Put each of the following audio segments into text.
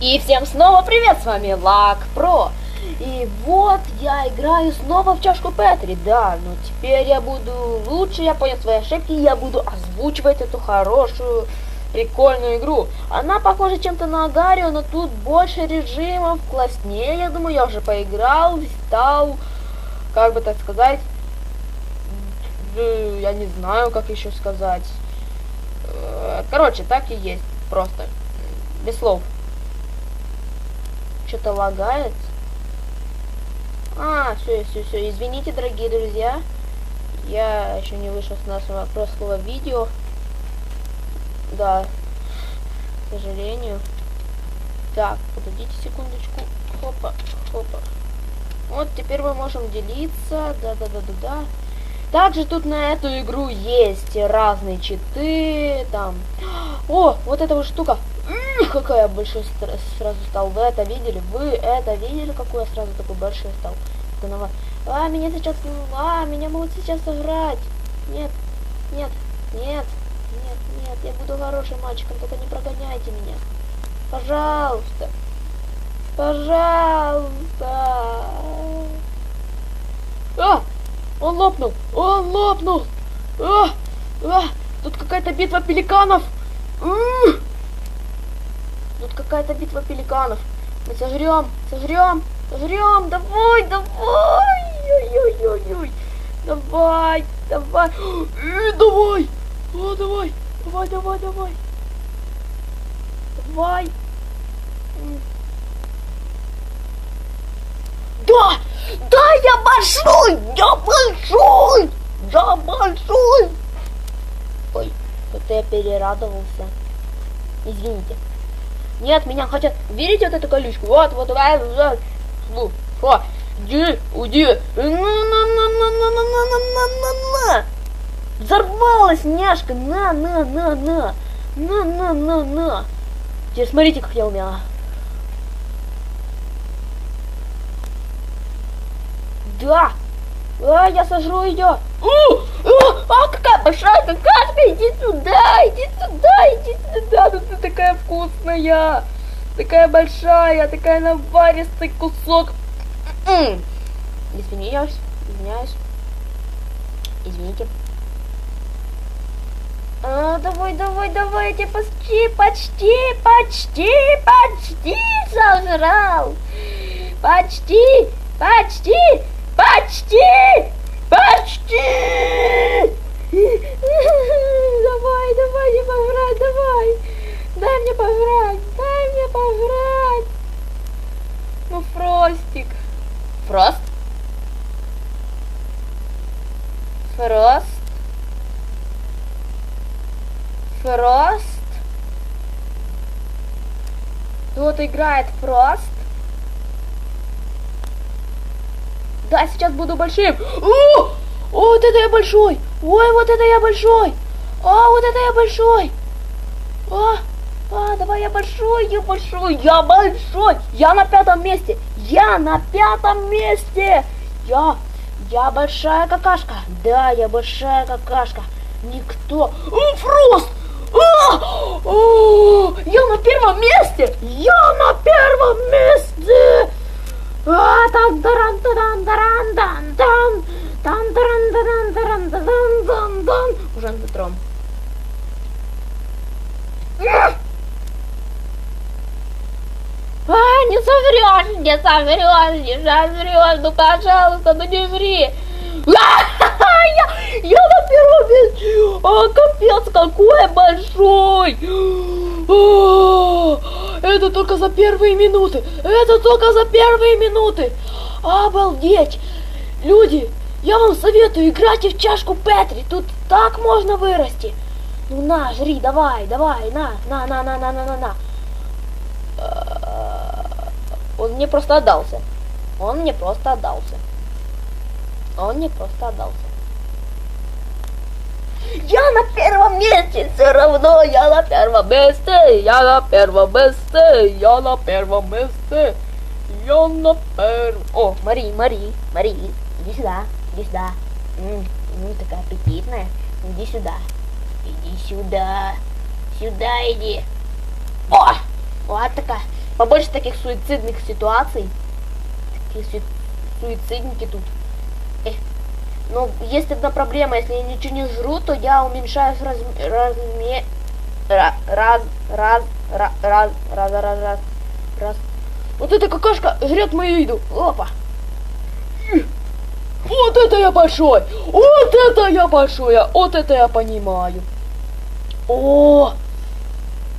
И всем снова привет, с вами Лак Про. И вот я играю снова в чашку Петри, да, но теперь я буду, лучше я понял свои ошибки, я буду озвучивать эту хорошую, прикольную игру. Она похожа чем-то на Агарио, но тут больше режимов, класснее, я думаю, я уже поиграл, стал, как бы так сказать, я не знаю, как еще сказать. Э, короче, так и есть, просто, без слов. Что-то лагает. А, все, все, все. Извините, дорогие друзья. Я еще не вышел с нашего прошлого видео. Да, к сожалению. Так, подождите секундочку. Хопа, хопа. Вот, теперь мы можем делиться. Да-да-да-да-да. Также тут на эту игру есть разные читы. Там. О, вот эта вот штука какой я большой сразу стал. Вы это видели? Вы это видели, какой я сразу такой большой стал? А, меня сейчас... А, меня могут сейчас сыграть. Нет, нет, нет, нет, нет. Я буду хорошим мальчиком, только не прогоняйте меня. Пожалуйста. Пожалуйста. А! Он лопнул! Он лопнул! А! А! Тут какая-то битва пеликанов! У Тут какая-то битва пеликанов. Мы сожрем, сожрем, сожрем. Давай, давай. Ой-ой-ой-ой. Давай, давай. Э, давай. О, давай. Давай, давай, давай. Давай. Да! Да, я большой! Я большой! Я большой! Ой, это я перерадовался. Извините. Нет, меня хотят... Видите вот эту колючку? Вот, вот, вот, вот. Что? Иди, уйди. На-на-на-на-на-на-на-на-на-на. Взорвалась няшка. На, на, на, на. На, на, на, на. Теперь смотрите, как я умела. Да! А, я сожру ее! А, какая большая какашка! Иди сюда! Иди сюда! Иди сюда! Ну ты такая вкусная! Такая большая, такая наваристый кусок! Извиняюсь, извиняюсь. Извините. А, давай, давай, давай, я тебя почти, почти, почти, почти сожрал. Почти, почти, Почти! Почти! Давай, давай, не пожрать, давай! Дай мне пожрать, дай мне пожрать! Ну, Фростик. Фрост? Фрост? Фрост? Тут играет Фрост? Да, сейчас буду большим. О, вот это я большой. Ой, вот это я большой. А, вот это я большой. А, а, давай я большой, я большой, я большой. Я на пятом месте. Я на пятом месте. Я, я большая какашка. Да, я большая какашка. Никто. О, Фрост! А, о, я на первом месте! Я на первом месте! А, там даран дан Уже на втором. А, не соврешь, не соврешь, не соврешь, ну пожалуйста, ну не ври. Я, я на первом месте, а, капец, какой большой. Это только за первые минуты. Это только за первые минуты. Обалдеть. Люди, я вам советую, играйте в чашку Петри. Тут так можно вырасти. Ну на, жри, давай, давай, на, на, на, на, на, на, на, на. Он мне просто отдался. Он мне просто отдался. Он мне просто отдался. Я на первом месте, все равно я на первом месте, я на первом месте, я на первом месте, я на первом... О, Мари, Мари, Мари, иди сюда, иди сюда. М -м, такая аппетитная, иди сюда, иди сюда, сюда иди. О, вот такая, побольше таких суицидных ситуаций. Такие су- суицидники тут. Эх. Но есть одна проблема, если я ничего не жру, то я уменьшаюсь в разме- разме- ра- раз, раз, ра- раз, раз, раз, раз, раз. Вот эта какашка жрет мою еду. Опа. Вот это я большой! Вот это я большой! а Вот это я понимаю. О!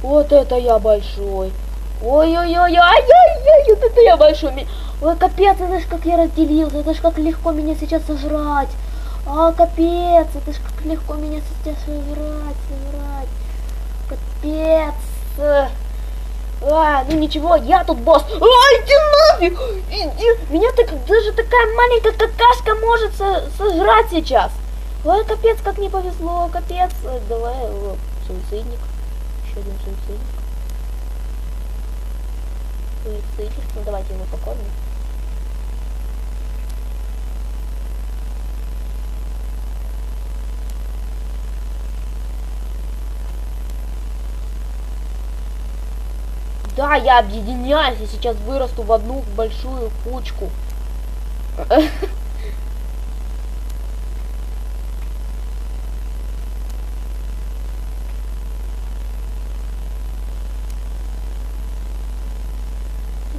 Вот это я большой. Ой-ой-ой, ай-яй-яй, вот это я большой. Ой, капец, это ж как я разделился, это ж как легко меня сейчас сожрать. А, капец, это ж как легко меня сейчас сожрать, сожрать. Капец. А, ну ничего, я тут босс. А, иди нафиг! Меня так, даже такая маленькая какашка может со- сожрать сейчас. Ой, капец, как не повезло, капец. Ой, Давай, о, суицидник. Еще один суицидник. Суицидник, ну давайте его покормим. Да, я объединяюсь, я сейчас вырасту в одну большую кучку.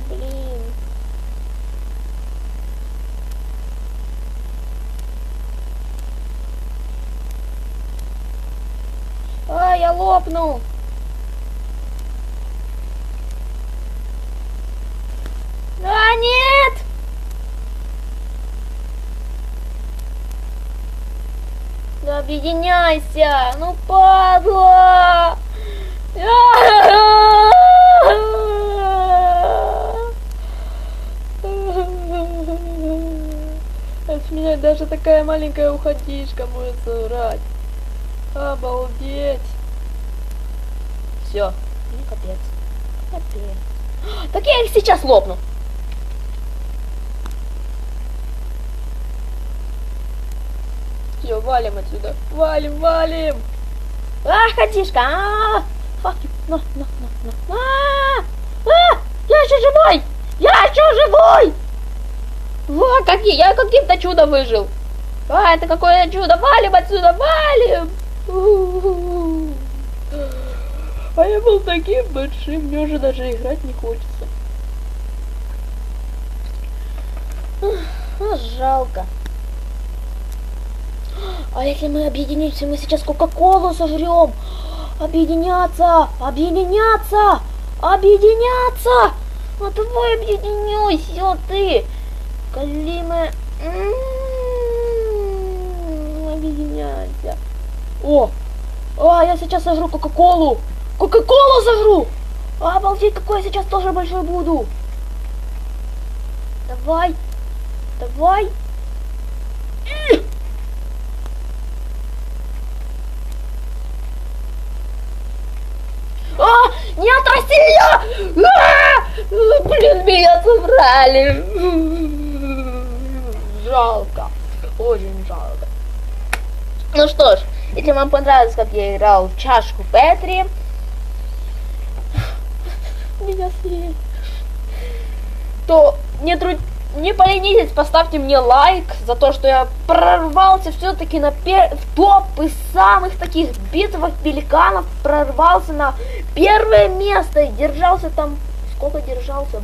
Блин. А, я лопну. А, нет! Да объединяйся! Ну, падла! От меня даже такая маленькая уходишка будет срать. Обалдеть! Все. Ну, капец. Капец. Так я их сейчас лопну. Все, валим отсюда. Валим, валим. А, ходишка. А, you. На, на, на. А, а, я еще живой. Я еще живой. Во, какие, я каким-то чудом выжил. А, это какое чудо. Валим отсюда, валим. А я был таким большим, мне уже даже играть не хочется. Жалко. А если мы объединимся, мы сейчас Кока-Колу сожрем. Объединяться, объединяться, объединяться. А давай объединяйся ты. Калима. М-м-м, Объединяйся. О, а, я сейчас сожру Кока-Колу. Кока-Колу сожру. Обалдеть, какой я сейчас тоже большой буду. Давай, давай. И! А, нет, Россия! А! Блин, меня собрали. Жалко. Очень жалко. Ну что ж, если вам понравилось, как я играл в чашку Петри, меня съели, то не, труд... не поленитесь, поставьте мне лайк за то, что я прорвался все-таки на пер... в топ из самых таких битвах пеликанов, прорвался на первое место и держался там, сколько держался?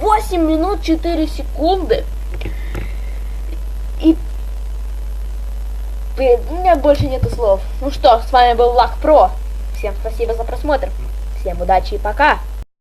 8 минут 4 секунды. И у меня больше нету слов. Ну что, с вами был Лак Про. Всем спасибо за просмотр. Всем удачи и пока.